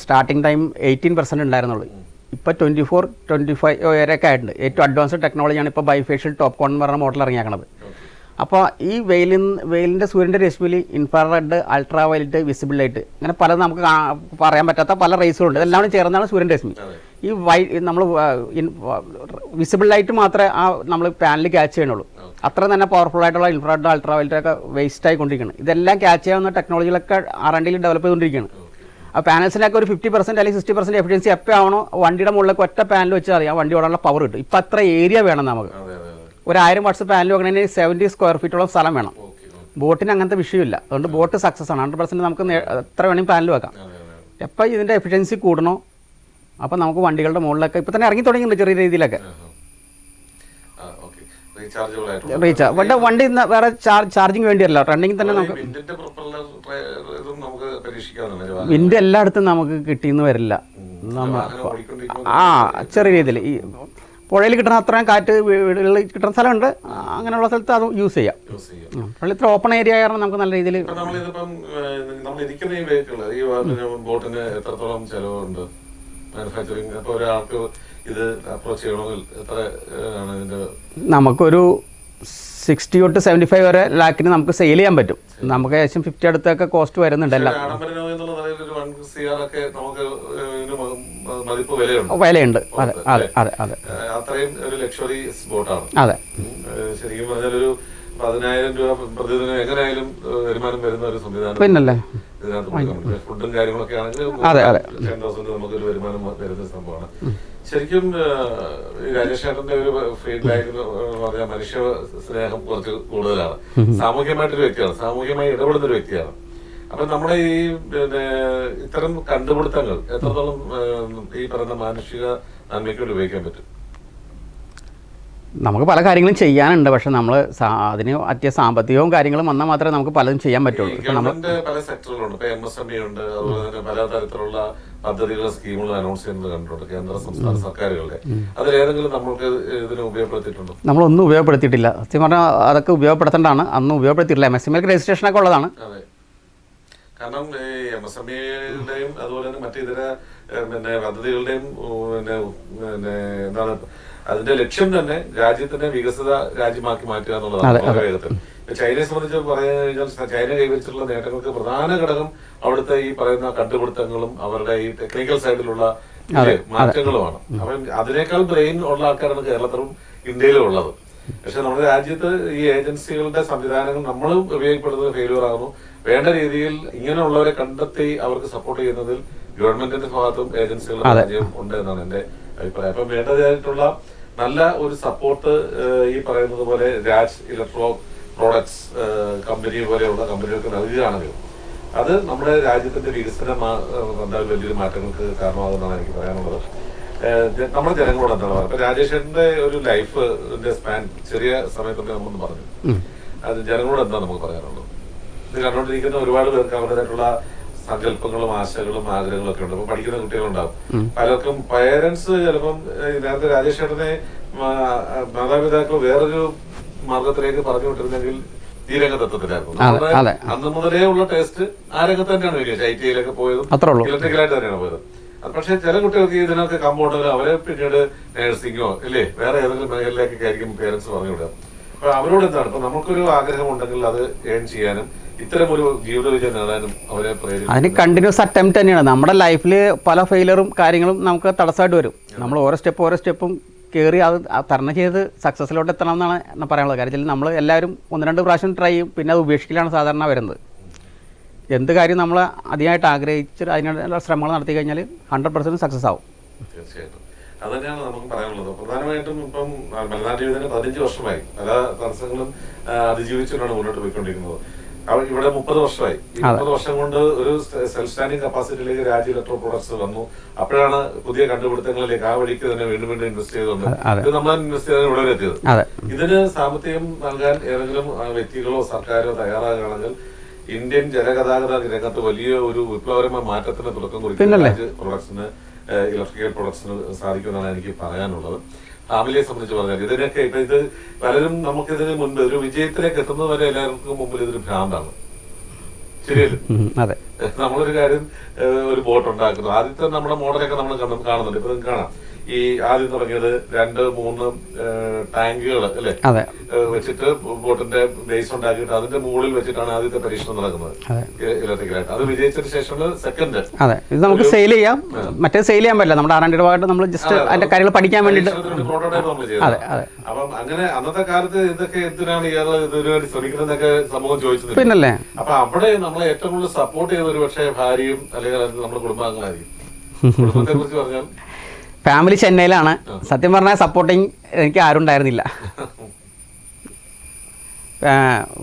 starting time eighteen percent ഉണ്ടായിരുന്നുള്ളൂ. ഇപ്പോൾ ട്വന്റി ഫോർ ട്വന്റി ഫൈവ് വരെയൊക്കെ ആയിട്ടുണ്ട്. ഏറ്റവും അഡ്വാൻസ്ഡ് ടെക്നോളജിയാണ് ഇപ്പോൾ ബൈഫേഷ്യൽ ടോപ്പ് കോൺ എന്ന് പറഞ്ഞ മോഡൽ ഇറങ്ങിയാക്കണത്. അപ്പോൾ ഈ വെയിലിൽ വെയിലിന്റെ സൂര്യന്റെ രശ്മിയിൽ infrared ultraviolet visible light അങ്ങനെ പല നമുക്ക് പറയാൻ പറ്റാത്ത പല റേസുകളുണ്ട് ഇതെല്ലാം ചേർന്നാണ് സൂര്യൻ രശ്മി. ഈ വൈ നമ്മൾ വിസിബിൾ ലൈറ്റ് മാത്രമേ ആ നമ്മൾ പാനൽ ക്യാച്ച് ചെയ്യണുള്ളൂ. അത്ര തന്നെ പവർഫുൾ ആയിട്ടുള്ള ഇൻഫ്രാഡ് അൾട്രാ വയലറ്റ് ഒക്കെ വേസ്റ്റ് ആയിക്കൊണ്ടിരിക്കുകയാണ് ഇതെല്ലാം ക്യാച്ച് ചെയ്യാവുന്ന ടെക്നോളജികളൊക്കെ ആർ എൻ ഡിയിൽ ഡെവലപ്പ് ചെയ്തുകൊണ്ടിരിക്കുകയാണ് ആ പാനൽസിനൊക്കെ ഒരു ഫിഫ്റ്റി പെർസെന്റ് അല്ലെങ്കിൽ സിക്സ്റ്റി പെർസെന്റ് എഫിഷ്യൻസി എപ്പോൾ ആവണോ വണ്ടിയുടെ മുകളിലേക്ക് ഒറ്റ പാനൽ വെച്ചാൽ അറിയാം വണ്ടി ഓടാനുള്ള പവർ കിട്ടും. ഇപ്പം അത്ര ഏരിയ വേണം നമുക്ക്. ഒരു ആയിരം വാട്ട്സ് പാനൽ വെക്കണമെങ്കിൽ സെവന്റി സ്ക്വയർ ഫീറ്റോളം സ്ഥലം വേണം. ബോട്ടിന് അങ്ങനത്തെ വിഷയമില്ല. അതുകൊണ്ട് ബോട്ട് സക്സസ് ആണ്. ഹൺഡ്രഡ് പെർസെന്റ് നമുക്ക് എത്ര വേണമെങ്കിൽ പാനൽ വെക്കാം. എപ്പോൾ ഇതിന്റെ എഫിഷ്യൻസി കൂടണോ അപ്പോൾ നമുക്ക് വണ്ടികളുടെ മുകളിലൊക്കെ ഇപ്പോൾ തന്നെ ഇറങ്ങി തുടങ്ങിയിട്ടുണ്ട് ചെറിയ രീതിയിലൊക്കെ. റീചാർജ് വണ്ടി. വണ്ടി വേറെ ചാർജ് ചാർജിങ് വേണ്ടിയല്ല റണ്ണിങ് തന്നെ നമുക്ക് വിൻഡ് എല്ലായിടത്തും നമുക്ക് കിട്ടിയെന്ന് വരില്ല. ആ ചെറിയ രീതിയിൽ. ഈ പുഴയിൽ കിട്ടുന്ന അത്രയും കാറ്റ് വീടുകളിൽ കിട്ടുന്ന സ്ഥലമുണ്ട്. അങ്ങനെയുള്ള സ്ഥലത്ത് അത് യൂസ് ചെയ്യാം. പുഴയിൽ ഇത്ര ഓപ്പൺ ഏരിയ കാരണം നമുക്ക് നല്ല രീതിയിൽ മാനുഫാക്ചറിങ് അപ്പോൾ ഒരാൾക്ക് ഇത് അപ്രോച്ച് ചെയ്യണമെങ്കിൽ എത്ര ആണ് ഇതിന്റെ നമുക്കൊരു സിക്സ്റ്റി തൊട്ട് സെവന്റി ഫൈവ് വരെ ലാക്കിന് നമുക്ക് സെയിൽ ചെയ്യാൻ പറ്റും. നമുക്ക് ഏകദേശം ഫിഫ്റ്റി അടുത്തൊക്കെ കോസ്റ്റ് വരുന്നുണ്ട് എല്ലാം. വിലയുണ്ട്. അതെ അതെ. അതെ അതെ അത്രയും ഒരു ലക്ഷറി ബോട്ടാണ് അതെ. ശരിക്കും പറഞ്ഞാൽ ഒരു പതിനായിരം രൂപ പ്രതിദിനം എങ്ങനെയായാലും വരുമാനം വരുന്ന ഒരു സംവിധാനം പിന്നല്ലേ? ഇതിനകത്ത് ഫുഡും കാര്യങ്ങളൊക്കെ ആണെങ്കിൽ. ടെൻ തൗസൻഡ് നമുക്കൊരു വരുമാനം വരുന്ന സംഭവമാണ്. ശരിക്കും രാജേഷേട്ടന്റെ ഒരു ഫീഡ്ബാക്ക് പറഞ്ഞാൽ മനുഷ്യ സ്നേഹം കുറച്ച് കൂടുതലാണ്. സാമൂഹ്യമായിട്ടൊരു വ്യക്തിയാണ്. സാമൂഹ്യമായി ഇടപെടുന്ന ഒരു വ്യക്തിയാണ്. അപ്പൊ നമ്മുടെ ഈ പിന്നെ ഇത്തരം കണ്ടുപിടുത്തങ്ങൾ എത്രത്തോളം ഈ പറയുന്ന മാനുഷിക നന്മയ്ക്ക് വേണ്ടി ഉപയോഗിക്കാൻ പറ്റും? നമുക്ക് പല കാര്യങ്ങളും ചെയ്യാനുണ്ട്. പക്ഷെ നമ്മൾ അതിന് അത്യ സാമ്പത്തികവും കാര്യങ്ങളും വന്നാൽ മാത്രമേ നമുക്ക് പലതും ചെയ്യാൻ പറ്റുള്ളൂ. പല സെക്ടറുകളുണ്ട്. ഇപ്പൊ എം എസ് എം ഇ ഉണ്ട്. അതുപോലെ തന്നെ പല തരത്തിലുള്ള പദ്ധതികളും സ്കീമുകളും അനൗൺസ് ചെയ്യുന്നത് കണ്ടിട്ടുണ്ട് കേന്ദ്ര സംസ്ഥാന സർക്കാരുകളുടെ. അതിലേതെങ്കിലും നമ്മൾക്ക് ഇതിനെ ഉപയോഗപ്പെടുത്തിയിട്ടുണ്ടോ? നമ്മളൊന്നും ഉപയോഗപ്പെടുത്തിയിട്ടില്ല. സത്യം പറഞ്ഞാൽ അതൊക്കെ ഉപയോഗപ്പെടുത്തേണ്ടതാണ്. അന്ന് ഉപയോഗപ്പെടുത്തിയിട്ടില്ല. എം എസ് എം എൽ രജിസ്ട്രേഷനൊക്കെ ഉള്ളതാണ്. അതെ. കാരണം ഈ എം എസ് എം ഇയുടെയും അതുപോലെ തന്നെ മറ്റു ഇതര പിന്നെ പദ്ധതികളുടെയും പിന്നെ എന്താണ് അതിന്റെ ലക്ഷ്യം തന്നെ രാജ്യത്തിനെ വികസിത രാജ്യമാക്കി മാറ്റുക എന്നുള്ളതാണ് വളരെ വേഗത്തിൽ. ചൈനയെ സംബന്ധിച്ച് പറയാൻ കഴിഞ്ഞാൽ ചൈന കൈവരിച്ചിട്ടുള്ള നേട്ടങ്ങൾക്ക് പ്രധാന ഘടകം അവിടുത്തെ ഈ പറയുന്ന കണ്ടുപിടുത്തങ്ങളും അവരുടെ ഈ ടെക്നിക്കൽ സൈഡിലുള്ള മാറ്റങ്ങളുമാണ്. അപ്പം അതിനേക്കാൾ ബ്രെയിൻ ഉള്ള ആൾക്കാരാണ് കേരളത്തിലും ഇന്ത്യയിലും ഉള്ളത്. പക്ഷെ നമ്മുടെ രാജ്യത്ത് ഈ ഏജൻസികളുടെ സംവിധാനങ്ങൾ നമ്മൾ ഉപയോഗപ്പെടുന്നത് ഫെയിലുവർ ആകുന്നു. വേണ്ട രീതിയിൽ ഇങ്ങനെയുള്ളവരെ കണ്ടെത്തി അവർക്ക് സപ്പോർട്ട് ചെയ്യുന്നതിൽ ഗവൺമെന്റിന്റെ ഭാഗത്തും ഏജൻസികളുടെ ഉണ്ട് എന്നാണ് എന്റെ അഭിപ്രായം. അപ്പം വേണ്ടതായിട്ടുള്ള നല്ല ഒരു സപ്പോർട്ട് ഈ പറയുന്നത് പോലെ രാജ് ഇലക്ട്രോ പ്രോഡക്ട്സ് കമ്പനി പോലെയുള്ള കമ്പനികൾക്ക് നൽകുകയാണെങ്കിൽ അത് നമ്മുടെ രാജ്യത്തിന്റെ വികസന വലിയൊരു മാറ്റങ്ങൾക്ക് കാരണമാകുന്നതാണ് എനിക്ക് പറയാനുള്ളത്. നമ്മുടെ ജനങ്ങളോട് എന്താണ് പറയുക? ഇപ്പൊ രാജേഷന്റെ ഒരു ലൈഫ് സ്പാൻ ചെറിയ സമയത്തൊക്കെ നമ്മളൊന്ന് പറഞ്ഞു. അത് ജനങ്ങളോട് എന്താണ് നമുക്ക് പറയാനുള്ളത്? ഇത് കണ്ടുകൊണ്ടിരിക്കുന്ന ഒരുപാട് പേർക്ക് അവരുടേതായിട്ടുള്ള സങ്കല്പങ്ങളും ആശകളും ആഗ്രഹങ്ങളും ഒക്കെ ഉണ്ട്. അപ്പൊ പഠിക്കുന്ന കുട്ടികളുണ്ടാവും. പലർക്കും പേരൻസ് ചിലപ്പം നേരത്തെ രാജേഷ് ചേട്ടനെ മാതാപിതാക്കൾ വേറൊരു മാർഗത്തിലേക്ക് പറഞ്ഞു വിട്ടിരുന്നെങ്കിൽ ഈ രംഗത്തെത്തത്തിലായിരുന്നു അന്ന് മുതലേ ഉള്ള ടേസ്റ്റ് ആ രംഗത്ത് തന്നെയാണ് വരിക. ഐ ടി ഐയിലൊക്കെ പോയതും. ഇലക്ട്രിക്കലായിട്ട് തന്നെയാണ് പോയത്. പക്ഷേ ചില കുട്ടികൾക്ക് ഇതിനൊക്കെ കമ്പോണ്ടോ അവരെ പിന്നീട് നഴ്സിംഗോ ഇല്ലേ വേറെ ഏതെങ്കിലും മേഖലയിലേക്കൊക്കെ ആയിരിക്കും പേരൻസ് പറഞ്ഞു വിടുക അപ്പൊ അവരോട് എന്താണ്? ഇപ്പൊ നമുക്കൊരു ആഗ്രഹം ഉണ്ടെങ്കിൽ അത് ഏൺ ചെയ്യാനും ഇത്തരം ഒരു ജീവിത വിജയം നേടാനും അവരെ അതിന് കണ്ടിന്യൂസ് അറ്റംപ്റ്റ് തന്നെയാണ്. നമ്മുടെ ലൈഫിൽ പല ഫെയിലറും കാര്യങ്ങളും നമുക്ക് തടസ്സമായിട്ട് വരും. നമ്മൾ ഓരോ സ്റ്റെപ്പ് ഓരോ സ്റ്റെപ്പും കയറി അത് തരണം ചെയ്ത് സക്സസ്സിലോട്ട് എത്തണം എന്നാണ് പറയാനുള്ളത്. കാര്യം നമ്മൾ എല്ലാവരും ഒന്ന് രണ്ട് പ്രാവശ്യം ട്രൈ ചെയ്യും. പിന്നെ അത് ഉപേക്ഷിക്കലാണ് സാധാരണ വരുന്നത്. എന്ത് കാര്യം നമ്മൾ അധികമായിട്ട് ആഗ്രഹിച്ച് അതിനുള്ള ശ്രമങ്ങൾ നടത്തി കഴിഞ്ഞാൽ ഹൺഡ്രഡ് പെർസെന്റ് സക്സസ് ആവും. തീർച്ചയായിട്ടും. അത് തന്നെയാണ് നമുക്ക് പറയാനുള്ളത്. പ്രധാനമായിട്ടും ഇപ്പം മലനാട് യുവതിന് പതിനഞ്ച് വർഷമായി. പല തടസ്സങ്ങളും അതിജീവിച്ചുകൊണ്ടാണ് മുന്നോട്ട് പോയിക്കൊണ്ടിരിക്കുന്നത്. ഇവിടെ മുപ്പത് വർഷമായി. മുപ്പത് വർഷം കൊണ്ട് ഒരു സെൽഫ് സ്റ്റാൻഡിംഗ് കപ്പാസിറ്റിയിലേക്ക് രാജ്യ ഇലക്ട്രോ പ്രൊഡക്ട്സ് വന്നു. അപ്പോഴാണ് പുതിയ കണ്ടുപിടുത്തങ്ങളിലേക്ക് ആ വഴിക്ക് തന്നെ വീണ്ടും വീണ്ടും ഇൻവെസ്റ്റ് ചെയ്തുകൊണ്ട്. ഇത് നമ്മൾ ഇൻവെസ്റ്റ് ചെയ്തതിന് ഇവിടെ വരെ എത്തിയത്. ഇതിന് സാമ്പത്തികം നൽകാൻ ഏതെങ്കിലും വ്യക്തികളോ സർക്കാരോ തയ്യാറാകുകയാണെങ്കിൽ ഇന്ത്യൻ ജലഗതാഗത രംഗത്ത് വലിയ ഒരു വിപ്ലവകരമായ മാറ്റത്തിന് തുടക്കം കുറിക്കുന്ന പ്രൊഡക്ട്സിന് ഇലക്ട്രിക്കൽ പ്രൊഡക്ട്സിന് സാധിക്കുമെന്നാണ് എനിക്ക് പറയാനുള്ളത്. ഫാമിലിയെ സംബന്ധിച്ച് പറഞ്ഞാൽ ഇതിനൊക്കെ ഇപ്പൊ ഇത് പലരും നമുക്കിതിന് മുൻപ് ഒരു വിജയത്തിലേക്ക് എത്തുന്നത് വരെ എല്ലാവർക്കും മുമ്പിൽ ഇതൊരു ഭ്രാന്താണ്. അതെ. നമ്മളൊരു കാര്യം ഒരു ബോട്ട് ഉണ്ടാക്കുന്നു. ആദ്യത്തെ നമ്മുടെ മോഡലൊക്കെ നമ്മൾ കാണും- കാണുന്നുണ്ട്. ഇപ്പൊ നിങ്ങൾക്ക് കാണാം. ഈ ആദ്യം തുടങ്ങിയത് രണ്ട് മൂന്ന് ടാങ്കുകൾ അല്ലെ? വെച്ചിട്ട് ബോട്ടിന്റെ ബേസ് ഉണ്ടാക്കിയിട്ട് അതിന്റെ മുകളിൽ വെച്ചിട്ടാണ് ആദ്യത്തെ പരീക്ഷണം നടക്കുന്നത്. ഇലക്ട്രിക്കലായിട്ട്. അത് വിജയിച്ചതിന് ശേഷമുള്ള സെക്കൻഡ്. അതെ. ഇത് നമുക്ക് സെയിൽ ചെയ്യാം. മറ്റേ സെയിൽ ചെയ്യാൻ പറ്റില്ല. നമ്മുടെ ആറാം ഭാഗമായിട്ട് നമ്മൾ ജസ്റ്റ് അതിന്റെ കാര്യങ്ങൾ പഠിക്കാൻ വേണ്ടിട്ട് അതെ, അതെ. അപ്പം അങ്ങനെ അന്നത്തെ കാലത്ത് ഇതൊക്കെ എന്തിനാണ് ഇയാൾ ഇതിനുവേണ്ടി ശ്രമിക്കുന്നതൊക്കെ സമൂഹം ചോദിച്ചത്. പിന്നല്ലേ? അപ്പൊ അവിടെ നമ്മളെ ഏറ്റവും കൂടുതൽ സപ്പോർട്ട് ചെയ്ത ഒരു പക്ഷേ ഭാര്യയും അല്ലെങ്കിൽ നമ്മുടെ കുടുംബാംഗങ്ങളായിരിക്കും. കുടുംബത്തെ കുറിച്ച് പറഞ്ഞാൽ ഫാമിലി ചെന്നൈയിലാണ്. സത്യം പറഞ്ഞാൽ സപ്പോർട്ടിങ് എനിക്ക് ആരും ഉണ്ടായിരുന്നില്ല.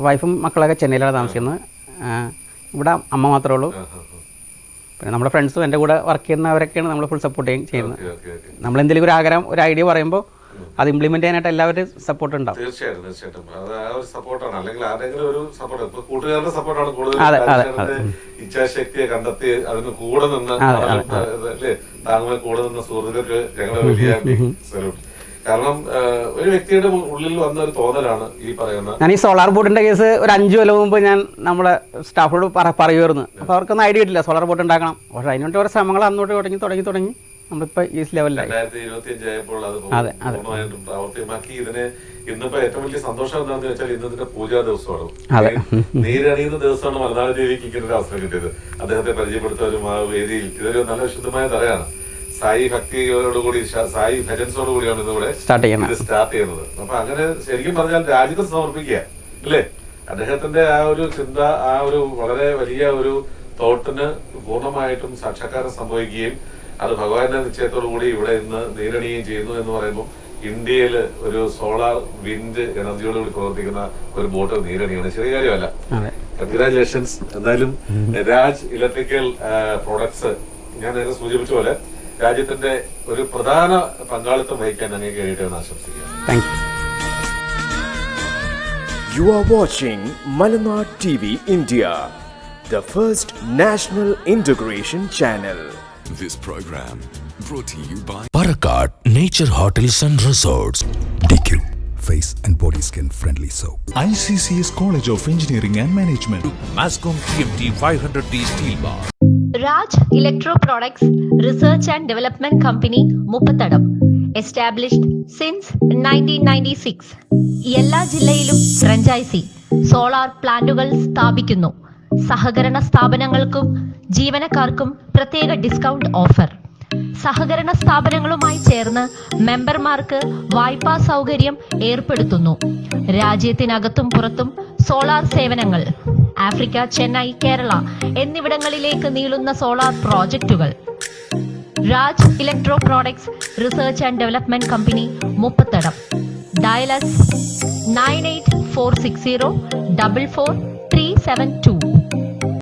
വൈഫും മക്കളൊക്കെ ചെന്നൈയിലാണ് താമസിക്കുന്നത്. ഇവിടെ അമ്മ മാത്രമേ ഉള്ളൂ. പിന്നെ നമ്മുടെ ഫ്രണ്ട്സും എന്റെ കൂടെ വർക്ക് ചെയ്യുന്നവരൊക്കെയാണ് നമ്മൾ ഫുൾ സപ്പോർട്ട് ചെയ്യുന്നത്. നമ്മൾ എന്തെങ്കിലും ഒരു ആഗ്രഹം ഒരു ഐഡിയ പറയുമ്പോൾ അത് ഇംപ്ലിമെന്റ് ചെയ്യാനായിട്ട് എല്ലാവരും സപ്പോർട്ട് ഉണ്ടാവും. തീർച്ചയായിട്ടും തീർച്ചയായിട്ടും. അത് ആ ഒരു സപ്പോർട്ടാണ് അല്ലെങ്കിൽ ആരെങ്കിലും ഒരു സപ്പോർട്ട് ഇപ്പൊ കൂട്ടുകാരുടെ സപ്പോർട്ടാണ് അതെ, അതെ, ഇച്ഛാശക്തിയെ കണ്ടെത്തി അതിന് കൂടെ നിന്ന് അല്ലേ? താങ്കളെ കൂടെ നിന്ന് സുഹൃത്തുക്കൾക്ക് വലിയ സല്യൂട്ട് കാരണം ആ, ഒരു വ്യക്തിയുടെ ഉള്ളിൽ വന്ന ഒരു തോന്നലാണ് ഈ പറയുന്ന ഞാൻ ഈ സോളാർ ബോട്ടിന്റെ കേസ് ഒരു അഞ്ച് കൊല്ലം മുമ്പ് ഞാൻ നമ്മുടെ സ്റ്റാഫോട് പറ പറയുമായിരുന്നു അപ്പോൾ അവർക്കൊന്നും ഐഡിയ കിട്ടില്ല സോളാർ ബോട്ട് ഉണ്ടാക്കണം. പക്ഷേ അതിനുവേണ്ടി ഓരോ ശ്രമങ്ങൾ അന്നോട്ട് തുടങ്ങി തുടങ്ങി തുടങ്ങി. നമ്മളിപ്പോൾ ഈ ലെവലിലായി അത് അതെ, ഇന്നിപ്പോ ഏറ്റവും വലിയ സന്തോഷം എന്താണെന്ന് വെച്ചാൽ പൂജാ ദിവസമാണ്. അതെ. ദിവസമാണ് മലനാട് ദേവിക്ക് ഇങ്ങനെ ഒരു അവസരം കിട്ടിയത്. അദ്ദേഹത്തെ പരിചയപ്പെടുത്താനും ആ വേദിയിൽ ഇതൊരു നല്ല ശുദ്ധമായ തറയാണ് സായി ഭക്തിയോടുകൂടി സായി ഭജൻസോട് കൂടിയാണ് ഇതിവിടെ സ്റ്റാർട്ട് ചെയ്യുന്നത്. സ്റ്റാർട്ട് ചെയ്യുന്നത്. അപ്പൊ അങ്ങനെ ശരിക്കും പറഞ്ഞാൽ രാജ്യത്ത് സമർപ്പിക്കുക അല്ലേ? അദ്ദേഹത്തിന്റെ ആ ഒരു ചിന്ത ആ ഒരു വളരെ വലിയ ഒരു തോട്ടിന് പൂർണമായിട്ടും സാക്ഷാത്കാരം സംഭവിക്കുകയും അത് ഭഗവാന്റെ നിശ്ചയത്തോടു കൂടി ഇവിടെ ഇന്ന് നേരിടുകയും ചെയ്യുന്നു എന്ന് പറയുമ്പോൾ ഇന്ത്യയിൽ ഒരു സോളാർ വിൻഡ് എനർജിയോട് കൂടി പ്രവർത്തിക്കുന്ന ഒരു ബോട്ട് നീരണിയാണ് ചെറിയ കാര്യമല്ല. കൺഗ്രാചുലേഷൻസ് എന്തായാലും രാജ് ഇലക്ട്രിക്കൽ പ്രോഡക്ട്സ് ഞാൻ നേരത്തെ സൂചിപ്പിച്ച പോലെ രാജ്യത്തിന്റെ ഒരു പ്രധാന പങ്കാളിത്തം വഹിക്കാൻ അങ്ങേക്ക് കഴിയട്ടെ എന്ന് ആശംസിക്കുക U R are Malanad Malanad TV India, the first national integration channel. This program brought to you by Parakat Nature Hotels and Resorts. DQ. Face and body skin friendly soap. ICCS College of Engineering and Management. Mascom TMT 500D Steel Bar. Raj electro products research and development company Muppathadam established since nineteen ninety six എല്ലാ ജില്ലയിലും franchisee solar പ്ലാന്റുകൾ സ്ഥാപിക്കുന്നു സഹകരണ സ്ഥാപനങ്ങൾക്കും ജീവനക്കാർക്കും പ്രത്യേക discount offer സഹകരണ സ്ഥാപനങ്ങളുമായി ചേർന്ന് മെമ്പർമാർക്ക് വായ്പാ സൗകര്യം ഏർപ്പെടുത്തുന്നു. രാജ്യത്തിനകത്തും പുറത്തും സോളാർ സേവനങ്ങൾ ആഫ്രിക്ക ചെന്നൈ കേരള എന്നിവിടങ്ങളിലേക്ക് നീളുന്ന സോളാർ പ്രോജക്റ്റുകൾ Raj electro products research and development company Muppathadam. Dial us nine eight four six zero double four three seven two.